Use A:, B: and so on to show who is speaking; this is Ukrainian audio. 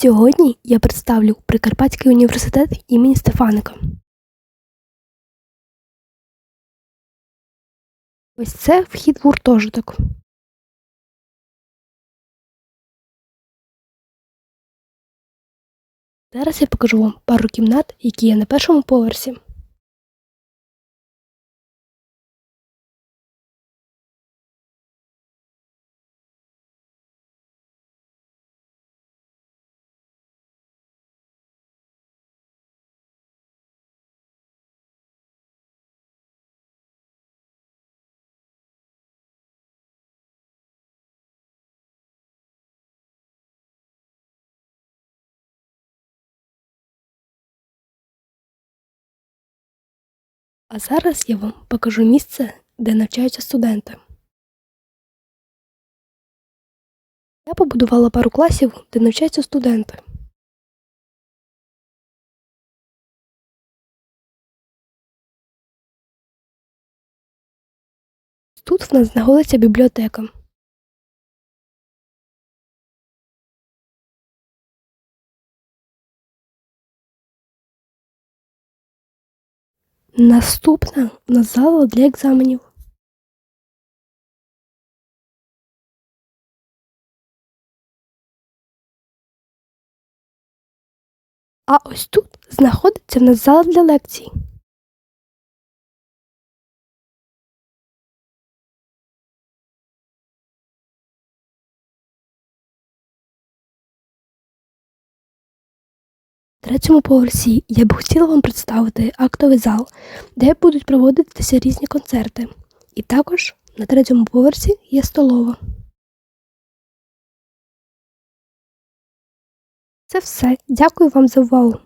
A: Сьогодні я представлю Прикарпатський університет імені Стефаника. Ось це вхід в гуртожиток. Зараз я покажу вам пару кімнат, які є на першому поверсі. А зараз я вам покажу місце, де навчаються студенти. Я побудувала пару класів, де навчаються студенти. Тут в нас знаходиться бібліотека. Наступна у зала для екзаменів. А ось тут знаходиться в нас для лекцій. Третьому поверсі я б хотіла вам представити актовий зал, де будуть проводитися різні концерти. І також на третьому поверсі є столова. Це все. Дякую вам за увагу.